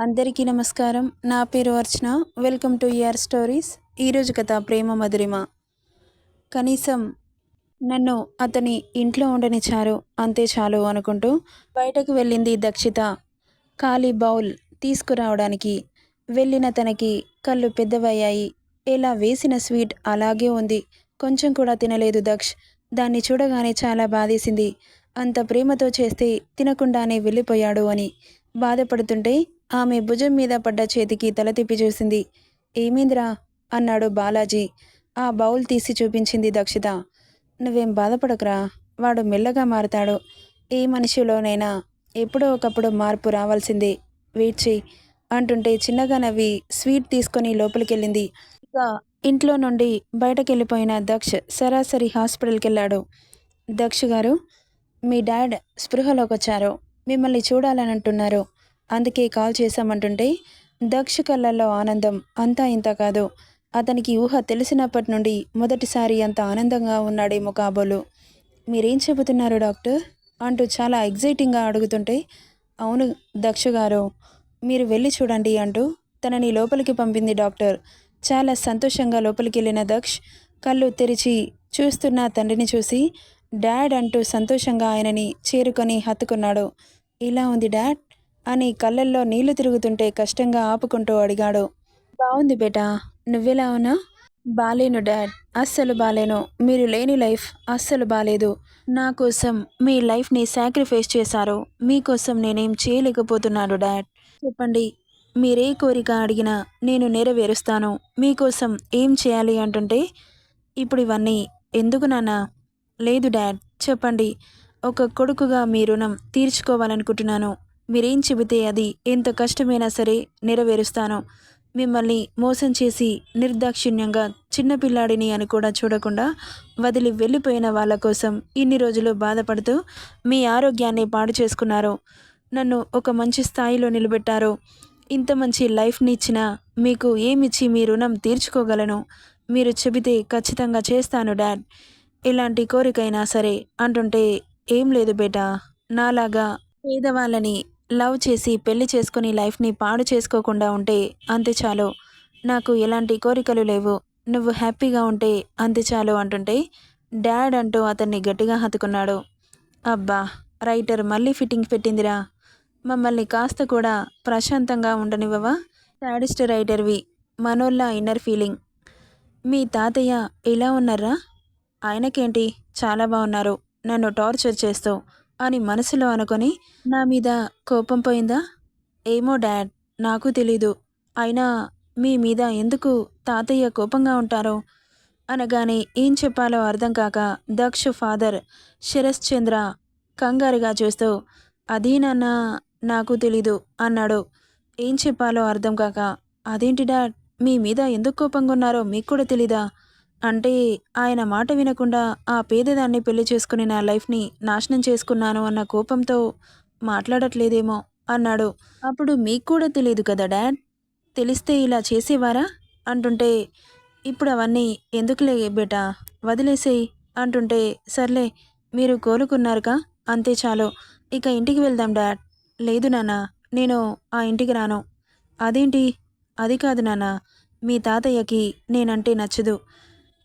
అందరికీ నమస్కారం. నా పేరు Archana. Welcome to ear stories ఈరోజు కథ ప్రేమ మధురిమ. కనీసం నన్ను అతని ఇంట్లో ఉండనిచ్చారు అంతే చాలు అనుకుంటూ బయటకు వెళ్ళింది దక్షిత. ఖాళీ బౌల్ తీసుకురావడానికి వెళ్ళిన తనకి కళ్ళు పెద్దవయ్యాయి. ఎలా వేసిన స్వీట్ అలాగే ఉంది. కొంచెం కూడా తినలేదు దక్ష్. దాన్ని చూడగానే చాలా బాధేసింది. అంత ప్రేమతో చేస్తే తినకుండానే వెళ్ళిపోయాడు అని బాధపడుతుంటే ఆమె భుజం మీద పడ్డ చేతికి తల తిప్పి చూసింది. ఏమైందిరా? అన్నాడు బాలాజీ. ఆ బౌల్ తీసి చూపించింది దక్షిత. నువ్వేం బాధపడకురా? వాడు మెల్లగా మారతాడు. ఏ మనిషిలోనైనా ఎప్పుడో ఒకప్పుడు మార్పు రావాల్సిందే. వెయిట్ చేయి అంటుంటే చిన్నగా నవ్వి స్వీట్ తీసుకొని లోపలికెళ్ళింది. ఇక ఇంట్లో నుండి బయటకెళ్ళిపోయిన దక్ష్ సరాసరి హాస్పిటల్కి వెళ్ళాడు దక్ష్ గారు మీ డాడ్ స్పృహలోకి వచ్చారు మిమ్మల్ని చూడాలని అంటున్నారు అందుకే కాల్ చేశామంటుంటే దక్ష కళ్ళల్లో ఆనందం అంతా ఇంత కాదు. అతనికి ఊహ తెలిసినప్పటి నుండి మొదటిసారి అంత ఆనందంగా ఉన్నాడేమో కాబోలు. మీరేం చెబుతున్నారు డాక్టర్? అంటూ చాలా ఎగ్జైటింగ్గా అడుగుతుంటే అవును దక్ష గారు మీరు వెళ్ళి చూడండి అంటూ తనని లోపలికి పంపింది డాక్టర్. చాలా సంతోషంగా లోపలికి వెళ్ళిన దక్ష్ కళ్ళు తెరిచి చూస్తున్న తండ్రిని చూసి డాడ్ అంటూ సంతోషంగా ఆయనని చేరుకొని హత్తుకున్నాడు. ఇలా ఉంది డాడ్? అని కళ్ళల్లో నీళ్ళు తిరుగుతుంటే కష్టంగా ఆపుకుంటూ అడిగాడు. బాగుంది బేటా నువ్వెలా ఉన్నా? బాలేను డాడ్ అస్సలు బాలేను. మీరు లేని లైఫ్ అస్సలు బాలేదు. నా కోసం మీ లైఫ్ని సాక్రిఫైస్ చేశారు. మీకోసం నేనేం చేయలేకపోతున్నాను డాడ్. చెప్పండి మీరే కోరిక అడిగినా నేను నెరవేరుస్తాను. మీకోసం ఏం చేయాలి అంటుంటే ఇప్పుడు ఇవన్నీ ఎందుకు నాన్న? లేదు డాడ్ చెప్పండి. ఒక కొడుకుగా మీ రుణం తీర్చుకోవాలనుకుంటున్నాను. మీరేం చెబితే అది ఎంత కష్టమైనా సరే నెరవేరుస్తాను. మిమ్మల్ని మోసం చేసి నిర్దాక్షిణ్యంగా చిన్నపిల్లాడిని అని కూడా చూడకుండా వదిలి వెళ్ళిపోయిన వాళ్ళ కోసం ఇన్ని రోజులు బాధపడుతూ మీ ఆరోగ్యాన్ని పాడు చేసుకున్నారు. నన్ను ఒక మంచి స్థాయిలో నిలబెట్టారు. ఇంత మంచి లైఫ్ని ఇచ్చిన మీకు ఏమిచ్చి మీ రుణం తీర్చుకోగలను? మీరు చెబితే ఖచ్చితంగా చేస్తాను డాడ్. ఎలాంటి కోరికైనా సరే అంటుంటే ఏం లేదు బేటా. నాలాగా పేదవాళ్ళని లవ్ చేసి పెళ్ళి చేసుకుని లైఫ్ని పాడు చేసుకోకుండా ఉంటే అంతే చాలు. నాకు ఎలాంటి కోరికలు లేవు. నువ్వు హ్యాపీగా ఉంటే అంతే చాలు అంటుంటే డాడ్ అంటూ అతన్ని గట్టిగా హత్తుకున్నాడు. అబ్బా రైటర్ మళ్ళీ ఫిట్టింగ్ పెట్టిందిరా. మమ్మల్ని కాస్త కూడా ప్రశాంతంగా ఉండనివ్వవా? సాడిస్ట్ రైటర్వి మనోళ్ళ ఇన్నర్ ఫీలింగ్. మీ తాతయ్య ఎలా ఉన్నారా? ఆయనకేంటి? చాలా బాగున్నారు. నన్ను టార్చర్ చేస్తూ అని మనసులో అనుకొని నా మీద కోపం పోయిందా? ఏమో డాడ్ నాకు తెలీదు. అయినా మీ మీద ఎందుకు తాతయ్య కోపంగా ఉంటారో? అనగానే ఏం చెప్పాలో అర్థం కాక దక్ష ఫాదర్ శరశ్చంద్ర కంగారుగా చూస్తూ అది నాన్న నాకు తెలీదు అన్నాడు. ఏం చెప్పాలో అర్థం కాక అదేంటి డాడ్ మీ మీద ఎందుకు కోపంగా ఉన్నారో మీకు కూడా తెలీదా? అంటే ఆయన మాట వినకుండా ఆ పేదదాన్ని పెళ్ళి చేసుకుని నా లైఫ్ని నాశనం చేసుకున్నాను అన్న కోపంతో మాట్లాడట్లేదేమో అన్నాడు. అప్పుడు మీకు కూడా తెలియదు కదా డాడ్? తెలిస్తే ఇలా చేసేవారా? అంటుంటే ఇప్పుడు అవన్నీ ఎందుకులే బేటా? వదిలేసేయి. అంటుంటే సర్లే మీరు కోలుకున్నారుగా? అంతే చాలు. ఇక ఇంటికి వెళ్దాం డాడ్. లేదు నాన్న నేను ఆ ఇంటికి రాను. అదేంటి? అది కాదు నాన్న మీ తాతయ్యకి నేనంటే నచ్చదు.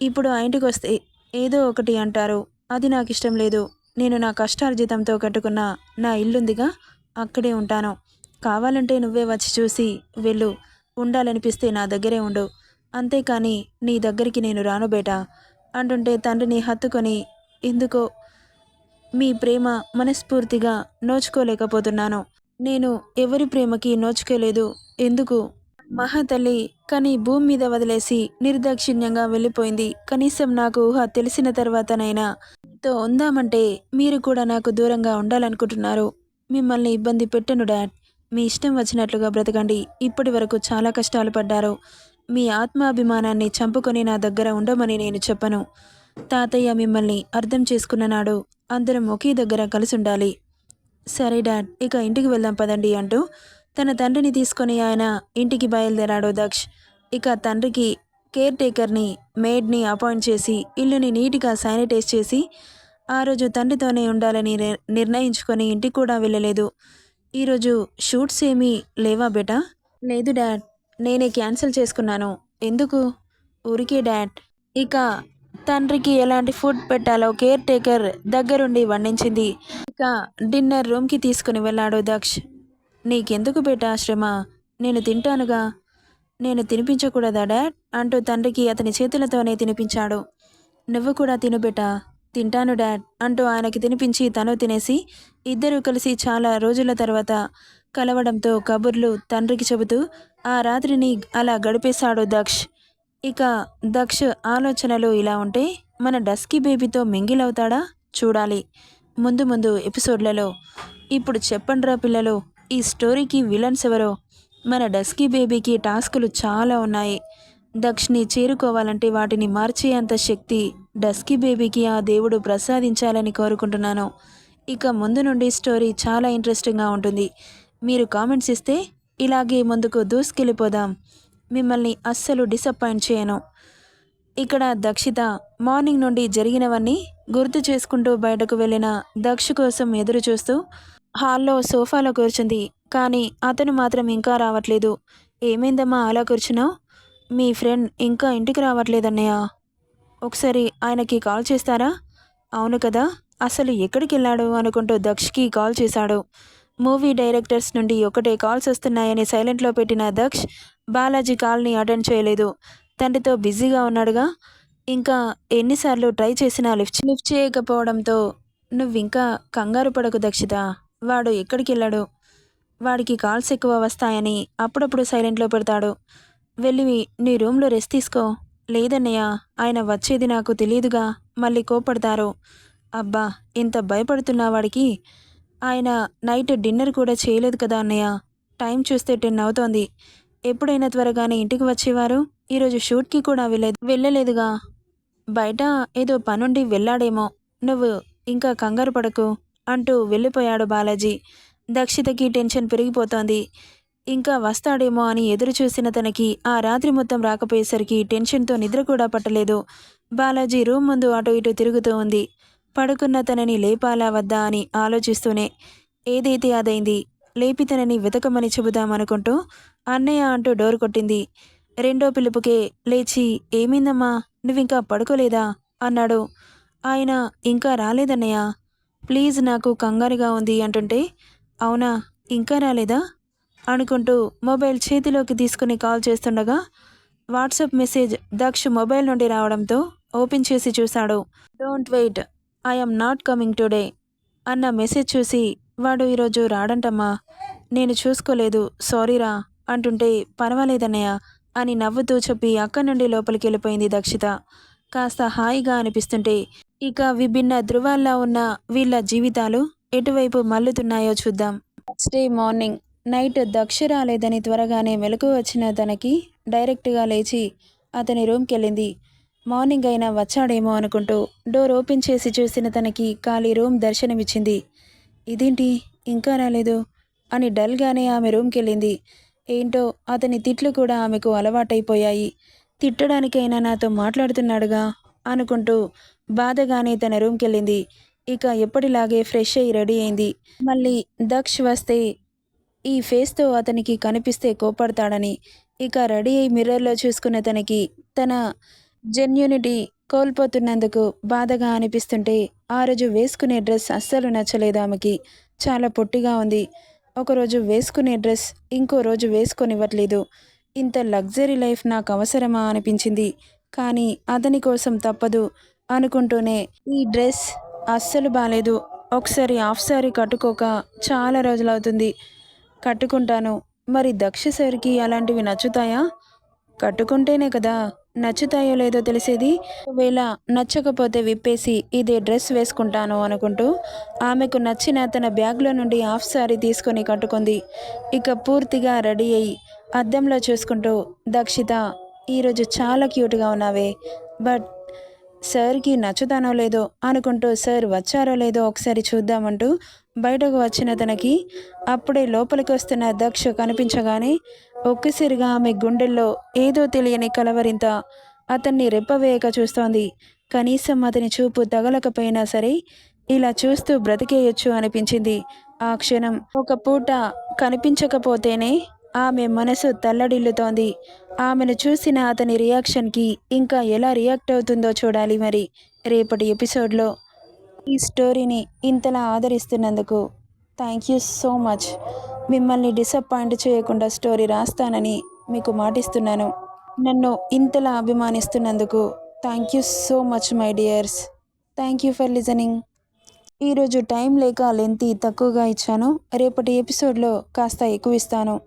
ఇప్పుడు ఆ ఇంటికి వస్తే ఏదో ఒకటి అంటారు. అది నాకు ఇష్టం లేదు. నేను నా కష్టార్జితంతో కట్టుకున్న నా ఇల్లుందిగా అక్కడే ఉంటాను. కావాలంటే నువ్వే వచ్చి చూసి వెళ్ళు. ఉండాలనిపిస్తే నా దగ్గరే ఉండు. అంతేకాని నీ దగ్గరికి నేను రాను బేటా. అంటుంటే తండ్రిని హత్తుకొని ఎందుకో మీ ప్రేమ మనస్ఫూర్తిగా నోచుకోలేకపోతున్నాను. నేను ఎవరి ప్రేమకి నోచుకోలేదు. ఎందుకు మహాతల్లి కానీ భూమి మీద వదిలేసి నిర్దాక్షిణ్యంగా వెళ్ళిపోయింది. కనీసం నాకు ఊహ తెలిసిన తర్వాతనైనా తో ఉందామంటే మీరు కూడా నాకు దూరంగా ఉండాలనుకుంటున్నారు. మిమ్మల్ని ఇబ్బంది పెట్టను డాడ్. మీ ఇష్టం వచ్చినట్లుగా బ్రతకండి. ఇప్పటి వరకు చాలా కష్టాలు పడ్డారు. మీ ఆత్మాభిమానాన్ని చంపుకొని నా దగ్గర ఉండమని నేను చెప్పను. తాతయ్య మిమ్మల్ని అర్థం చేసుకున్న నాడు అందరం ఒకే దగ్గర కలిసి ఉండాలి. సరే డాడ్. ఇక ఇంటికి వెళ్దాం పదండి అంటూ తన తండ్రిని తీసుకొని ఆయన ఇంటికి బయలుదేరాడు దక్ష్. ఇక తండ్రికి కేర్ టేకర్ని మేడ్ని అపాయింట్ చేసి ఇల్లుని నీట్గా శానిటైజ్ చేసి ఆ రోజు తండ్రితోనే ఉండాలని నిర్- నిర్ణయించుకొని ఇంటికి కూడా వెళ్ళలేదు. ఈరోజు షూట్స్ ఏమీ లేవా బేటా? లేదు డాడ్. నేనే క్యాన్సిల్ చేసుకున్నాను. ఎందుకు? ఊరికే డాడ్. ఇక తండ్రికి ఎలాంటి ఫుడ్ పెట్టాలో కేర్ టేకర్ దగ్గరుండి వండించింది. ఇక డిన్నర్ రూమ్కి తీసుకుని వెళ్ళాడు దక్ష్. నీకెందుకు బేటా శ్రమ? నేను తింటానుగా. నేను తినిపించకూడదా డాడ్? అంటూ తండ్రికి అతని చేతులతోనే తినిపించాడు. నువ్వు కూడా తిను బేటా. తింటాను డాడ్ అంటూ ఆయనకి తినిపించి తను తినేసి ఇద్దరూ కలిసి చాలా రోజుల తర్వాత కలవడంతో కబుర్లు తండ్రికి చెబుతూ ఆ రాత్రిని అలా గడిపేశాడు దక్ష్. ఇక దక్ష్ ఆలోచనలు ఇలా ఉంటే మన డస్కీ బేబీతో మింగిలవుతాడా? చూడాలి. ముందు ముందు ఎపిసోడ్లలో. ఇప్పుడు చెప్పండ్రా పిల్లలు ఈ స్టోరీకి విలన్స్ ఎవరో? మన డస్కీ బేబీకి టాస్కులు చాలా ఉన్నాయి. దక్షిణి చేరుకోవాలంటే వాటిని మార్చేంత శక్తి డస్కీ బేబీకి ఆ దేవుడు ప్రసాదించాలని కోరుకుంటున్నాను. ఇక ముందు నుండి స్టోరీ చాలా ఇంట్రెస్టింగ్గా ఉంటుంది. మీరు కామెంట్స్ ఇస్తే ఇలాగే ముందుకు దూసుకెళ్ళిపోదాం. మిమ్మల్ని అస్సలు డిసప్పాయింట్ చేయను. ఇక్కడ దక్షిత మార్నింగ్ నుండి జరిగినవన్నీ గుర్తు చేసుకుంటూ బయటకు వెళ్ళిన దక్ష కోసం ఎదురు చూస్తూ హాల్లో సోఫాలో కూర్చుంది. కానీ అతను మాత్రం ఇంకా రావట్లేదు. ఏమైందమ్మా అలా కూర్చున్నావు? మీ ఫ్రెండ్ ఇంకా ఇంటికి రావట్లేదన్నయ్య. ఒకసారి ఆయనకి కాల్ చేస్తారా? అవును కదా అసలు ఎక్కడికి వెళ్ళాడు అనుకుంటూ దక్షకి కాల్ చేశాడు. మూవీ డైరెక్టర్స్ నుండి ఒకటే కాల్స్ వస్తున్నాయని సైలెంట్లో పెట్టిన దక్ష్ బాలాజీ కాల్ని అటెండ్ చేయలేదు. తండ్రితో బిజీగా ఉన్నాడుగా. ఇంకా ఎన్నిసార్లు ట్రై చేసినా లిఫ్ట్ లిఫ్ట్ చేయకపోవడంతో నువ్వింకా కంగారు పడకు దక్షిత. వాడు ఎక్కడికి వెళ్ళాడు వాడికి కాల్స్ ఎక్కువ వస్తాయని అప్పుడప్పుడు సైలెంట్లో పెడతాడు. వెళ్ళి నీ రూమ్లో రెస్ట్ తీసుకో. లేదన్నయ్య ఆయన వచ్చేది నాకు తెలియదుగా మళ్ళీ కోపడతారు అబ్బా ఇంత భయపడుతున్నా వాడికి? ఆయన నైట్ డిన్నర్ కూడా చేయలేదు కదా అన్నయ్య. టైం చూస్తే టెన్ అవుతోంది. ఎప్పుడైనా త్వరగానే ఇంటికి వచ్చేవారు? ఈరోజు షూట్కి కూడా వెళ్ళలేదు వెళ్ళలేదుగా. బయట ఏదో పనుండి వెళ్ళాడేమో. నువ్వు ఇంకా కంగారు పడకు. అంటూ వెళ్ళిపోయాడు బాలాజీ. దక్షితకి టెన్షన్ పెరిగిపోతోంది. ఇంకా వస్తాడేమో అని ఎదురు చూసిన తనకి ఆ రాత్రి మొత్తం రాకపోయేసరికి టెన్షన్తో నిద్ర కూడా పట్టలేదు. బాలాజీ రూమ్ ముందు అటు ఇటు తిరుగుతూ ఉంది. పడుకున్న తనని లేపాలా వద్దా అని ఆలోచిస్తూనే. ఏదైతే అదైంది లేపి తనని వెతకమని చెబుదామనుకుంటూ అన్నయ్య అంటూ డోర్ కొట్టింది. రెండో పిలుపుకే లేచి ఏమైందమ్మా? నువ్వింకా పడుకోలేదా? అన్నాడు. ఆయన ఇంకా రాలేదన్నయ్య. ప్లీజ్ నాకు కంగారుగా ఉంది అంటుంటే అవునా ఇంకా రాలేదా? అనుకుంటూ మొబైల్ చేతిలోకి తీసుకుని కాల్ చేస్తుండగా వాట్సాప్ మెసేజ్ దక్ష్ మొబైల్ నుండి రావడంతో ఓపెన్ చేసి చూశాడు. Don't wait I'm not coming today అన్న మెసేజ్ చూసి వాడు ఈరోజు రాడంటమ్మా నేను చూసుకోలేదు సారీరా అంటుంటే పర్వాలేదన్నయ్య అని నవ్వుతూ చెప్పి అక్కడి నుండి లోపలికి వెళ్ళిపోయింది దక్షిత. కాస్త హాయిగా అనిపిస్తుంటే ఇక విభిన్న ధృవాల్లో ఉన్న వీళ్ళ జీవితాలు ఎటువైపు మల్లుతున్నాయో చూద్దాం. Next day morning night Daksha రాలేదని త్వరగానే మెలకు వచ్చిన తనకి డైరెక్ట్గా లేచి అతని రూమ్కి వెళ్ళింది మార్నింగ్ అయినా వచ్చాడేమో అనుకుంటూ డోర్ ఓపెన్ చేసి చూసిన తనకి ఖాళీ రూమ్ దర్శనమిచ్చింది. ఇదేంటి? ఇంకా రాలేదు? అని డల్గానే ఆమె రూమ్కి వెళ్ళింది ఏంటో? అతని తిట్లు కూడా ఆమెకు అలవాటైపోయాయి. తిట్టడానికైనా నాతో మాట్లాడుతున్నాడుగా? అనుకుంటూ బాధగానే తన రూమ్కి వెళ్ళింది ఇక ఎప్పటిలాగే ఫ్రెష్ అయ్యి రెడీ అయింది. మళ్ళీ దక్ష్ వస్తే ఈ ఫేస్తో అతనికి కనిపిస్తే కోపడతాడని ఇక రెడీ అయి మిర్రర్లో చూసుకున్న తనకి తన జెన్యూనిటీ కోల్పోతున్నందుకు బాధగా అనిపిస్తుంటే ఆ రోజు వేసుకునే డ్రెస్ అస్సలు నచ్చలేదు ఆమెకి. చాలా పొట్టిగా ఉంది. ఒకరోజు వేసుకునే డ్రెస్ ఇంకో రోజు వేసుకొనివ్వట్లేదు. ఇంత లగ్జరీ లైఫ్ నాకు అవసరమా అనిపించింది. కానీ అతని కోసం తప్పదు అనుకుంటూనే ఈ డ్రెస్ అస్సలు బాగాలేదు ఒకసారి హాఫ్ సారీ కట్టుకోక చాలా రోజులవుతుంది. కట్టుకుంటాను. మరి దక్ష సార్కి అలాంటివి నచ్చుతాయా? కట్టుకుంటేనే కదా నచ్చుతాయో లేదో తెలిసేది. ఒకవేళ నచ్చకపోతే విప్పేసి ఇదే డ్రెస్ వేసుకుంటాను అనుకుంటూ ఆమెకు నచ్చిన తన బ్యాగ్లో నుండి హాఫ్ సారీ తీసుకొని కట్టుకుంది. ఇక పూర్తిగా రెడీ అయ్యి అద్దంలో చూసుకుంటూ దక్షిత ఈరోజు చాలా క్యూట్గా ఉన్నావే. బట్ సార్కి నచ్చుతానో లేదో అనుకుంటూ సార్ వచ్చారో లేదో ఒకసారి చూద్దామంటూ బయటకు వచ్చిన తనకి అప్పుడే లోపలికి వస్తున్న దక్ష కనిపించగానే ఒక్కసారిగా ఆమె గుండెల్లో ఏదో తెలియని కలవరింత అతన్ని రెప్పవేయక చూస్తోంది. కనీసం అతని చూపు తగలకపోయినా సరే ఇలా చూస్తూ బ్రతికేయొచ్చు అనిపించింది. ఆ క్షణం ఒక పూట కనిపించకపోతేనే ఆమె మనసు తల్లడిల్లుతోంది. ఆమెను చూసిన అతని రియాక్షన్కి ఇంకా ఎలా రియాక్ట్ అవుతుందో చూడాలి మరి రేపటి ఎపిసోడ్లో. ఈ స్టోరీని ఇంతలా ఆదరిస్తున్నందుకు థ్యాంక్ యూ సో మచ్. మిమ్మల్ని డిసప్పాయింట్ చేయకుండా స్టోరీ రాస్తానని మీకు మాటిస్తున్నాను. నన్ను ఇంతలా అభిమానిస్తున్నందుకు thank you so much my dears. Thank you for listening. ఈరోజు టైం లేక లెంత్ తక్కువగా ఇచ్చాను. రేపటి ఎపిసోడ్లో కాస్త ఎక్కువ ఇస్తాను